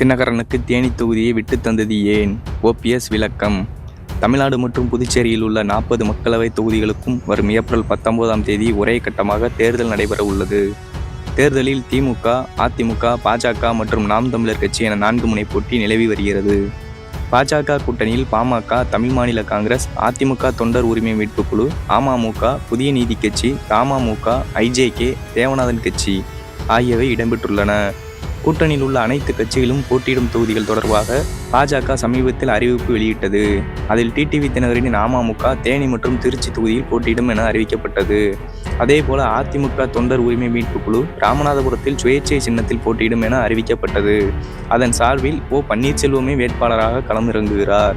தினகரனுக்கு தேனி தொகுதியை விட்டு தந்தது ஏன்? ஓபிஎஸ் விளக்கம். தமிழ்நாடு மற்றும் புதுச்சேரியில் உள்ள நாற்பது மக்களவை தொகுதிகளுக்கும் வரும் ஏப்ரல் பத்தொன்பதாம் தேதி ஒரே கட்டமாக தேர்தல் நடைபெற உள்ளது. தேர்தலில் திமுக அதிமுக பாஜக மற்றும் நாம் தமிழர் கட்சி என நான்கு முனை போட்டி நிலவி வருகிறது. பாஜக கூட்டணியில் பாமக தமிழ் மாநில காங்கிரஸ் அதிமுக தொண்டர் உரிமை மீட்பு குழு அமமுக புதிய நீதி கட்சி தமமுக ஐஜேகே தேவநாதன் கட்சி ஆகியவை இடம்பெற்றுள்ளன. கூட்டணியில் உள்ள அனைத்து கட்சிகளும் போட்டியிடும் தொகுதிகள் தொடர்பாக பாஜக சமீபத்தில் அறிவிப்பு வெளியிட்டது. அதில் டிடிவி தினகரனின் அமமுக தேனி மற்றும் திருச்சி தொகுதியில் போட்டியிடும் என அறிவிக்கப்பட்டது. அதேபோல அதிமுக தொண்டர் உரிமை மீட்புக் குழு ராமநாதபுரத்தில் சுயேட்சை சின்னத்தில் போட்டியிடும் என அறிவிக்கப்பட்டது. அதன் சார்பில் ஓ பன்னீர்செல்வமே வேட்பாளராக களமிறங்குகிறார்.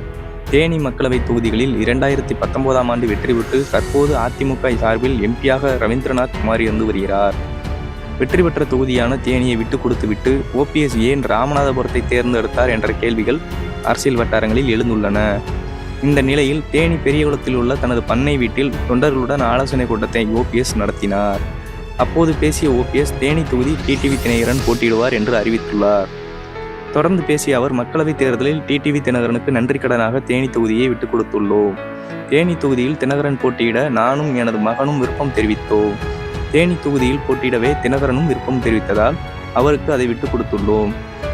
தேனி மக்களவை தொகுதிகளில் இரண்டாயிரத்தி பத்தொன்பதாம் ஆண்டு வெற்றி பெற்று தற்போது அதிமுக சார்பில் எம்பியாக ரவீந்திரநாத் குமார் இருந்து வருகிறார். வெற்றி பெற்ற தொகுதியான தேனியை விட்டு கொடுத்துவிட்டு ஓபிஎஸ் ஏன் ராமநாதபுரத்தை தேர்ந்தெடுத்தார் என்ற கேள்விகள் அரசியல் வட்டாரங்களில் எழுந்துள்ளன. இந்த நிலையில் தேனி பெரியகுளத்தில் உள்ள தனது பண்ணை வீட்டில் தொண்டர்களுடன் ஆலோசனை கூட்டத்தை ஓபிஎஸ் நடத்தினார். அப்போது பேசிய ஓபிஎஸ் தேனி தொகுதி டிடிவி தினகரன் போட்டியிடுவார் என்று அறிவித்துள்ளார். தொடர்ந்து பேசிய அவர் மக்களவைத் தேர்தலில் டிடிவி தினகரனுக்கு நன்றி கடனாக தேனி தொகுதியை விட்டுக் கொடுத்துள்ளோம். தேனி தொகுதியில் தினகரன் போட்டியிட நானும் எனது மகனும் விருப்பம் தெரிவித்தோம். தேனி தொகுதியில் போட்டியிடவே தினகரனும் விருப்பம் தெரிவித்ததால் அவருக்கு அதை விட்டுக் கொடுத்துள்ளோம்.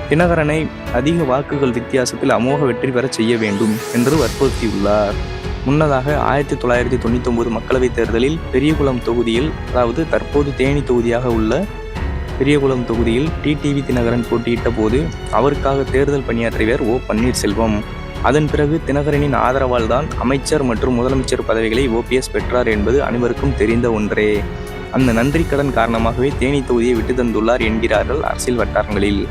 தினகரனை அதிக வாக்குகள் வித்தியாசத்தில் அமோக வெற்றி பெறச் செய்ய வேண்டும் என்று வற்புறுத்தியுள்ளார். முன்னதாக ஆயிரத்தி தொள்ளாயிரத்தி தொண்ணூற்றி ஒன்பது மக்களவைத் தேர்தலில் பெரியகுளம் தொகுதியில் அதாவது தற்போது தேனி தொகுதியாக உள்ள பெரியகுளம் தொகுதியில் டிடிவி தினகரன் போட்டியிட்ட போது அவருக்காக தேர்தல் பணியாற்றியவர் ஓ. பன்னீர்செல்வம். அதன் பிறகு தினகரனின் ஆதரவால் தான் அமைச்சர் மற்றும் முதலமைச்சர் பதவிகளை ஓபிஎஸ் பெற்றார் என்பது அனைவருக்கும் தெரிந்த ஒன்றே. அந்த நன்றி கடன் காரணமாகவே தேனி தொகுதியை விட்டு தந்துள்ளார் என்கிறார்கள் அரசியல் வட்டாரங்களில்.